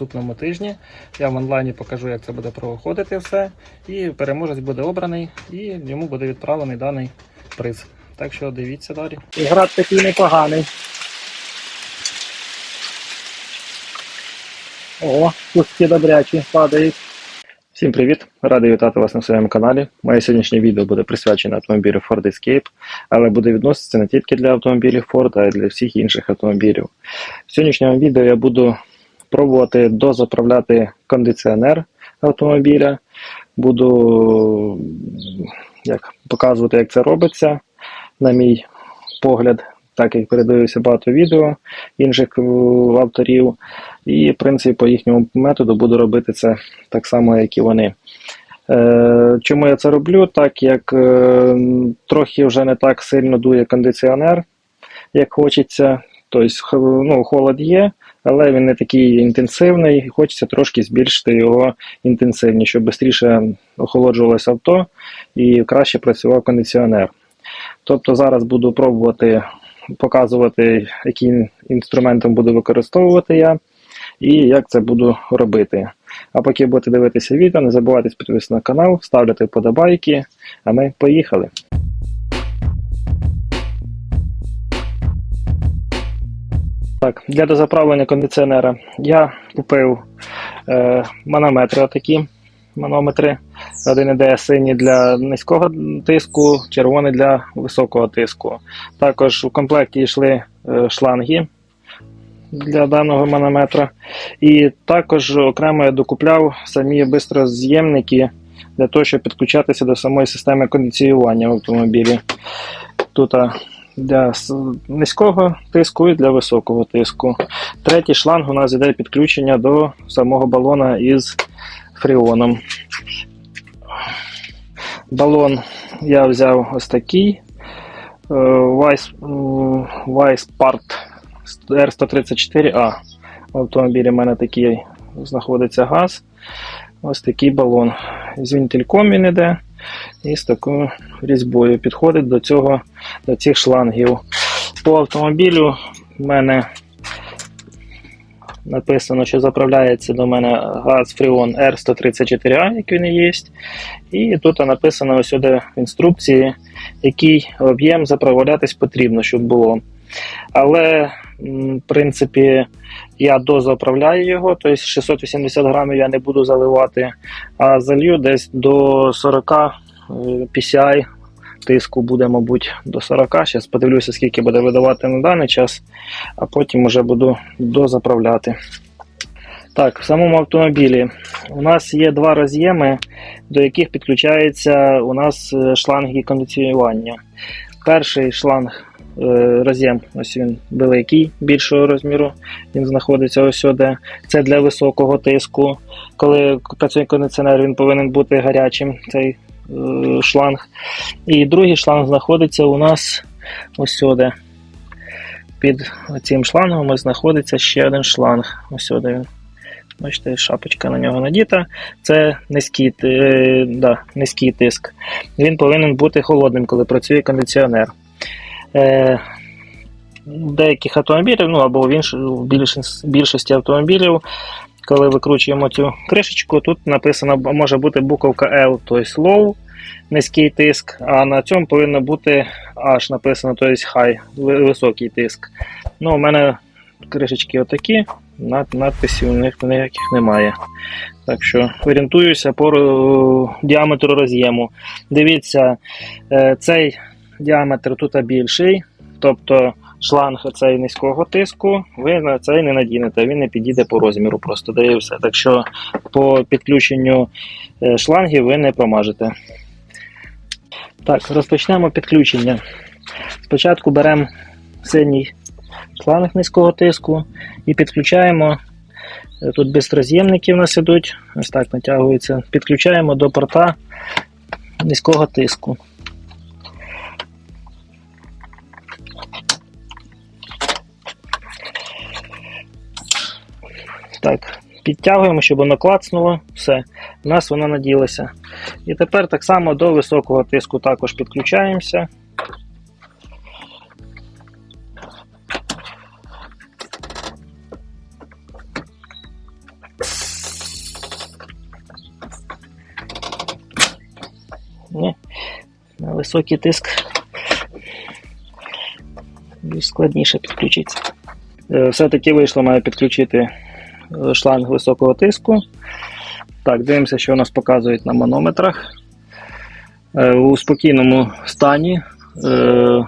наступному тижні. Я в онлайні покажу, як це буде проходити все. І переможець буде обраний, і йому буде відправлений даний приз. Так що дивіться далі. І град такий непоганий. О, кустки добрячі падають. Всім привіт! Радий вітати вас на своєму каналі. Моє сьогоднішнє відео буде присвячене автомобілю Ford Escape, але буде відноситися не тільки для автомобілів Ford, а й для всіх інших автомобілів. В сьогоднішньому відео я буду пробувати дозаправляти кондиціонер автомобіля. Буду як, показувати, як це робиться, на мій погляд, так як передивився багато відео інших е, авторів. І, в принципі, по їхньому методу буду робити це так само, як і вони. Е, Чому я це роблю? Так як е, трохи вже не так сильно дує кондиціонер, як хочеться. Тобто, ну, холод є, але він не такий інтенсивний. Хочеться трошки збільшити його інтенсивність, щоб швидше охолоджувалося авто і краще працював кондиціонер. Тобто зараз буду пробувати показувати, які інструментом буду використовувати я і як це буду робити. А поки будете дивитися відео, не забувайте підписатися на канал, ставляти вподобайки, а ми поїхали. Так, для дозаправлення кондиціонера я купив е, манометри отакі. Манометри 1,9 сині для низького тиску, червоний для високого тиску. Також у комплекті йшли е, шланги для даного манометра. І також окремо я докупляв самі бистроз'ємники для того, щоб підключатися до самої системи кондиціювання в автомобілі. Тут для низького тиску і для високого тиску. Третій шланг у нас йде підключення до самого балона із фріоном. Балон я взяв ось такий. е, Weisspart R134A. В автомобілі в мене такий знаходиться газ. Ось такий балон. З він іде і з такою різьбою підходить до цього, до цих шлангів. По автомобілю в мене написано, що заправляється до мене газ Freon R134A, як він і є. І тут написано ось сюди в інструкції, який об'єм заправлятись потрібно, щоб було. Але, в принципі, я дозаправляю його, тобто 680 грамів я не буду заливати, а залью десь до 40 е, PCI. Тиску буде, мабуть, до 40. Зараз подивлюся, скільки буде видавати на даний час, а потім вже буду дозаправляти. Так, в самому автомобілі у нас є два роз'єми, до яких підключається у нас е, шланги кондиціювання. Перший шланг е, роз'єм, ось він великий, більшого розміру. Він знаходиться ось сюди. Це для високого тиску. Коли працює кондиціонер, він повинен бути гарячим, цей е, шланг. І другий шланг знаходиться у нас ось сюди. Під цим шлангом знаходиться ще один шланг. Ось сюди він. Бачите, шапочка на нього надіта. Це низький, е, да, низький тиск. Він повинен бути холодним, коли працює кондиціонер. Е, деяких автомобілів, ну або в, більшості автомобілів, коли викручуємо цю кришечку, тут написано може бути буковка L, тобто low, низький тиск, а на цьому повинно бути H написано, тобто high, високий тиск. Ну, у мене кришечки отакі, над, надписів у них ніяких немає. Так що орієнтуюся по е, діаметру роз'єму. Дивіться, е, цей діаметр тут більший, тобто шланг цей низького тиску, ви на цей не надінете, він не підійде по розміру, просто дає все. Так що по підключенню е, шлангів ви не промажете. Так, розпочнемо підключення. Спочатку беремо синій шланг низького тиску і підключаємо. е, Тут безроз'ємники в нас ідуть, ось так натягуються. Підключаємо до порта низького тиску. так. Підтягуємо, щоб воно клацнуло, все, в нас воно наділося. І тепер так само до високого тиску також підключаємося. На високий тиск більш складніше підключитися. Е, все-таки вийшло, маю підключити шланг високого тиску. Так, дивимося, що у нас показують на манометрах. Е, У спокійному стані е,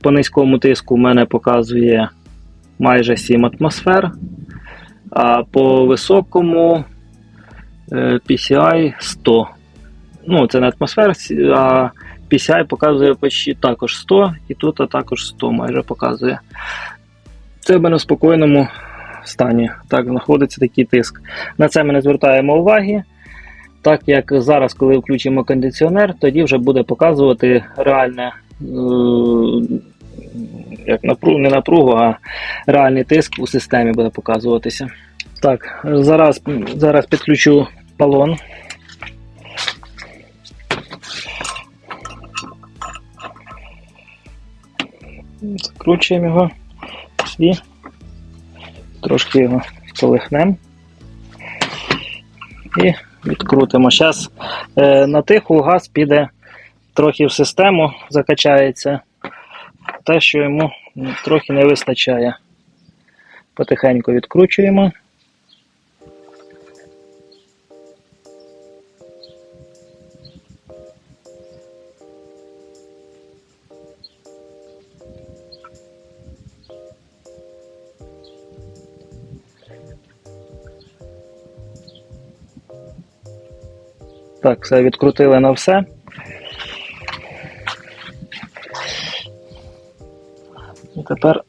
по низькому тиску в мене показує майже 7 атмосфер, а по високому е, PCI 100. Ну, це не атмосфер, а PCI показує почти також 100, і тут також 100 майже показує. Це в мене в спокійному стані. Так, знаходиться такий тиск. На це ми не звертаємо уваги. Так як зараз, коли включимо кондиціонер, тоді вже буде показувати реальне, е, як напругу, не напругу, а реальний тиск у системі буде показуватися. Так, зараз, зараз підключу балон. Закручуємо його і трошки його полихнемо і відкрутимо. Зараз е, на тиху газ піде трохи в систему, закачається. Те, що йому трохи не вистачає. Потихеньку відкручуємо. Так, все відкрутили на все. І тепер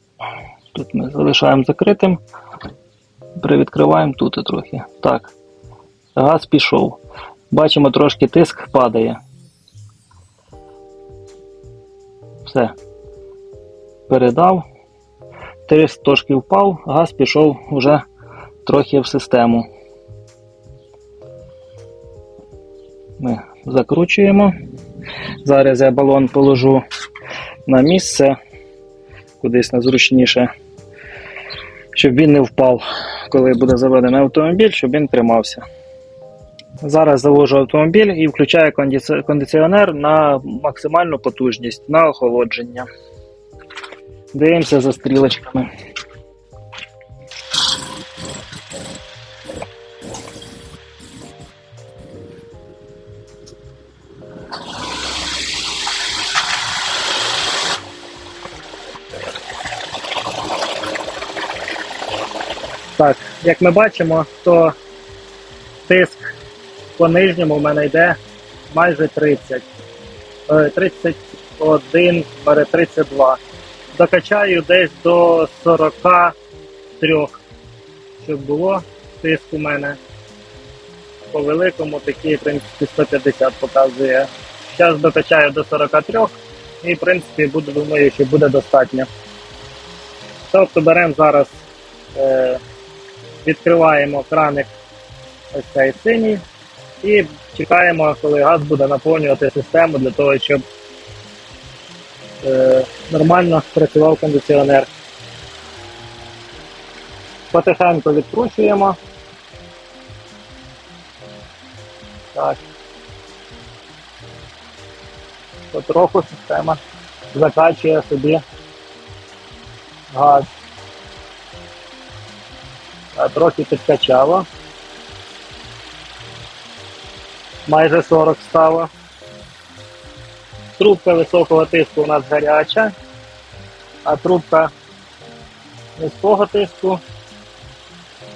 тут ми залишаємо закритим. Привідкриваємо тут трохи. Так. Газ пішов. Бачимо, трошки тиск падає. Все. Передав. Тиск трошки впав, газ пішов вже трохи в систему. Ми закручуємо. Зараз я балон положу на місце, кудись на зручніше, щоб він не впав, коли буде заведений автомобіль, щоб він тримався. Зараз завожу автомобіль і включаю кондиці- кондиціонер на максимальну потужність на охолодження. Дивимося за стрілочками. Як ми бачимо, то тиск по нижньому в мене йде майже 30. Е, 31, бере 32. Докачаю десь до 43, щоб було тиск у мене. По великому такий, в принципі, 150 показує. Зараз докачаю до 43 і, в принципі, буду, думаю, що буде достатньо. Тобто беремо зараз, е, відкриваємо краник ось цей синій і чекаємо, коли газ буде наповнювати систему для того, щоб е, нормально працював кондиціонер. Потихеньку відкручуємо. Так. Потроху система закачує собі газ. Трохи підкачало. Майже 40 стало. Трубка високого тиску у нас гаряча, а трубка низького тиску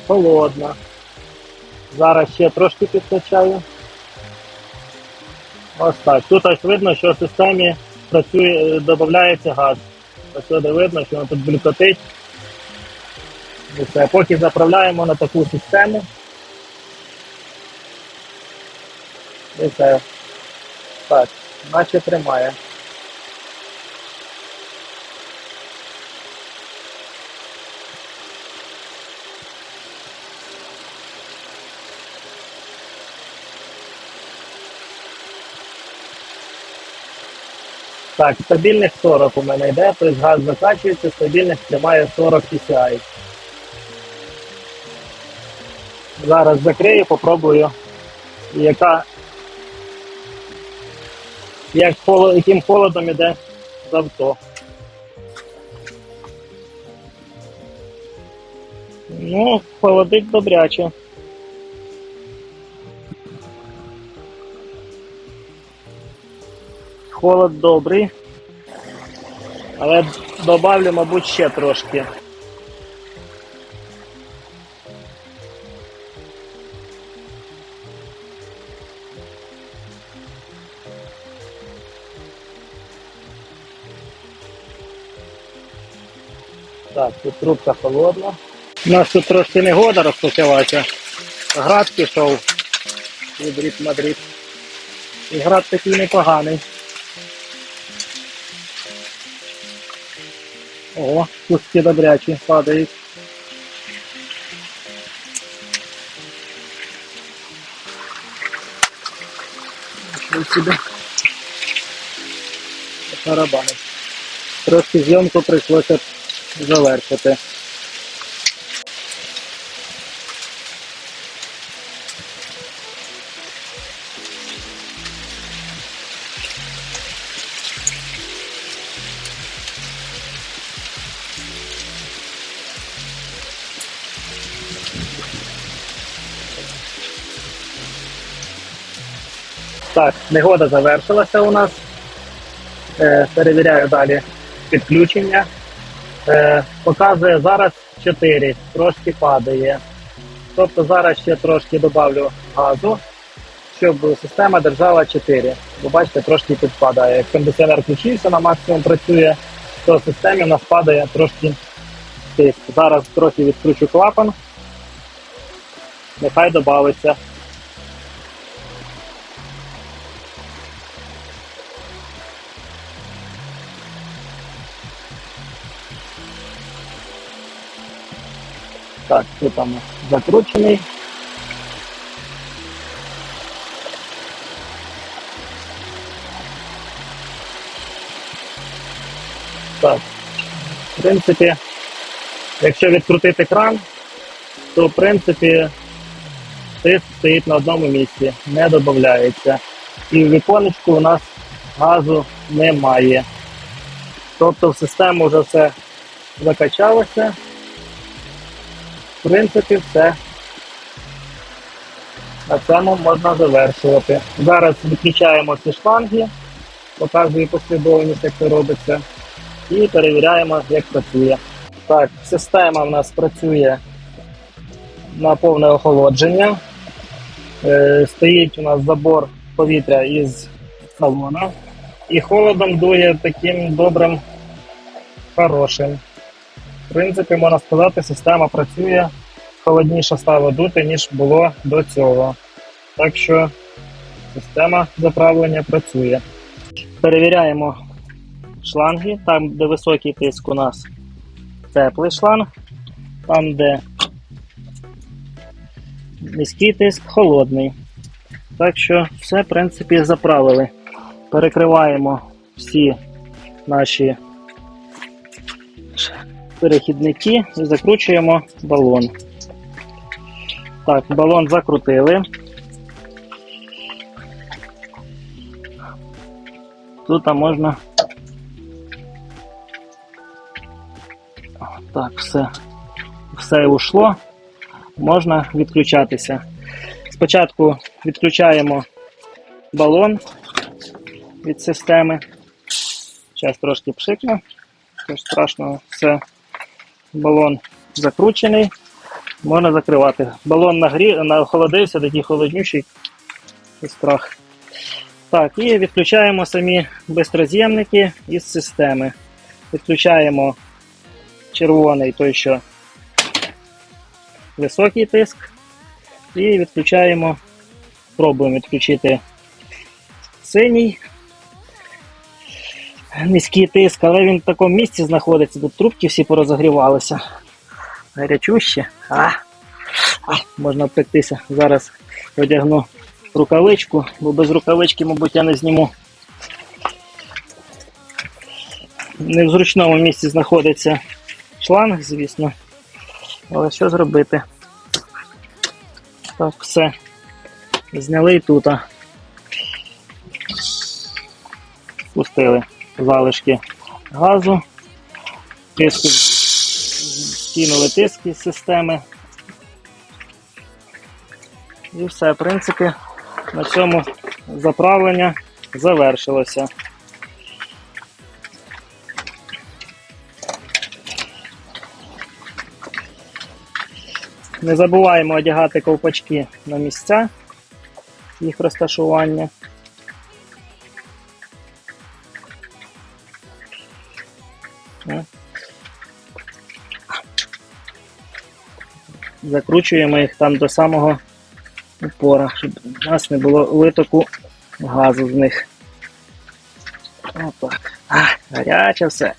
холодна. Зараз ще трошки підкачаю. Ось так. Тут ось видно, що в системі працює, додається газ. Ось сюди видно, що воно тут блюкотить. І. Поки заправляємо на таку систему. І. Так, наче тримає. Так, стабільних 40 у мене йде, тобто газ закачується, стабільних тримає 40 PCI. Зараз закрию, попробую, яка як холод, яким холодом іде з авто. Ну, холодить добряче. Холод добрий. Але добавлю, мабуть, ще трошки. Так, тут трубка холодна. У нас тут трошки негода розпочалася. Град пішов від Мадрид. І град такий непоганий. О, куски добрячі падають. Сюди. Трошки зйомку прийшлося завершити. Так, негода завершилася у нас. Е, перевіряю далі підключення. Е, показує зараз 4, трошки падає. Тобто зараз ще трошки додавлю газу, щоб система держала 4. Бо бачите, трошки підпадає. Як кондиціонер включився, на максимум працює, то в системі у нас падає трошки тиск. Зараз трохи відкручу клапан. Нехай додається. Так, тут там закручений. Так, в принципі, якщо відкрутити кран, то в принципі тиск стоїть на одному місці, не додається. І в віконечку у нас газу немає. Тобто в систему вже все закачалося. Принципі, все. На цьому можна завершувати. Зараз відключаємо ці шланги, показую послідовність, як це робиться, і перевіряємо, як працює. Так, система в нас працює на повне охолодження. Е, стоїть у нас забор повітря із салона. І холодом дує таким добрим, хорошим. В принципі, можна сказати, система працює холодніше стало дути, ніж було до цього. Так що система заправлення працює. Перевіряємо шланги. Там, де високий тиск, у нас теплий шланг, там, де низький тиск, холодний. Так що все, в принципі, заправили. Перекриваємо всі наші перехідники і закручуємо балон. Так, балон закрутили. Тут можна. Так, все, все ушло. Можна відключатися. Спочатку відключаємо балон від системи. Зараз трошки пшикну. Тож страшного, все. Балон закручений, можна закривати. Балон нагрі... охолодився, такий холоднючий страх. Так, і відключаємо самі безроз'ємники із системи. Відключаємо червоний той, що високий тиск, і відключаємо, пробуємо відключити синій. Низький тиск, але він в такому місці знаходиться, тут трубки всі порозогрівалися. Гарячуще. А, а, можна обпектися. Зараз одягну рукавичку, бо без рукавички, мабуть, я не зніму. Не в зручному місці знаходиться шланг, звісно. Але що зробити? Так, все. Зняли і тут. спустили залишки газу, тиску, скинули тиск із системи. І все, в принципі, на цьому заправлення завершилося. Не забуваємо одягати ковпачки на місця їх розташування. Закручуємо їх там до самого упора, щоб у нас не було витоку газу з них. Отак. А, гаряче все.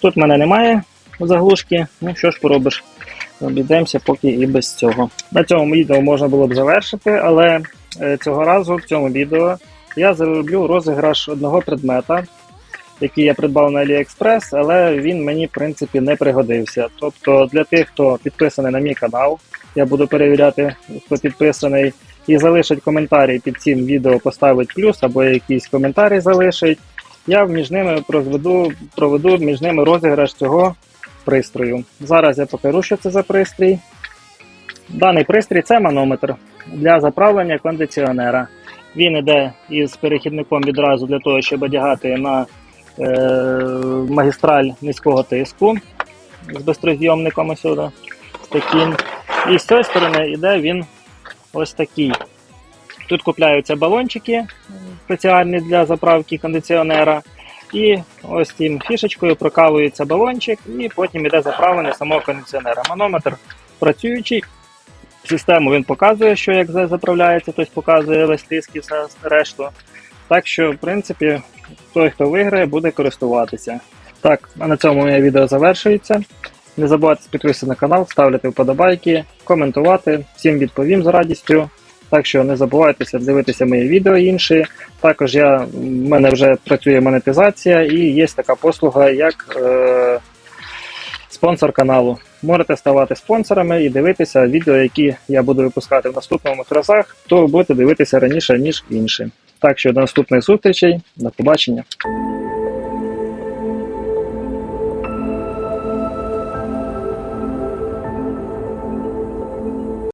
Тут в мене немає заглушки. Ну що ж поробиш? Обійдемося поки і без цього. На цьому відео можна було б завершити, але е, цього разу в цьому відео я зроблю розіграш одного предмета, який я придбав на AliExpress, але він мені в принципі не пригодився. Тобто для тих, хто підписаний на мій канал, я буду перевіряти, хто підписаний, і залишить коментарі під цим відео, поставить плюс або якийсь коментарі залишить. Я між ними проведу, проведу між ними розіграш цього пристрою. Зараз я покажу, що це за пристрій. Даний пристрій це манометр для заправлення кондиціонера. Він іде із перехідником відразу для того, щоб одягати на магістраль низького тиску з безстрозйомником ось сюди. Таким. І з цієї сторони йде він ось такий. Тут купляються балончики спеціальні для заправки кондиціонера. І ось цим фішечкою прокалується балончик, і потім йде заправлення самого кондиціонера. Манометр працюючий. Систему він показує, що як заправляється, тобто показує весь тиск і все решту. Так що, в принципі, той, хто виграє, буде користуватися. Так, а на цьому моє відео завершується. Не забувайте підписатися на канал, ставити вподобайки, коментувати. Всім відповім з радістю. Так що не забувайтеся дивитися мої відео інші. Також я, в мене вже працює монетизація і є така послуга, як е, спонсор каналу. Можете ставати спонсорами і дивитися відео, які я буду випускати в наступних разах, то будете дивитися раніше, ніж інші. Так що до наступних зустрічей, до побачення.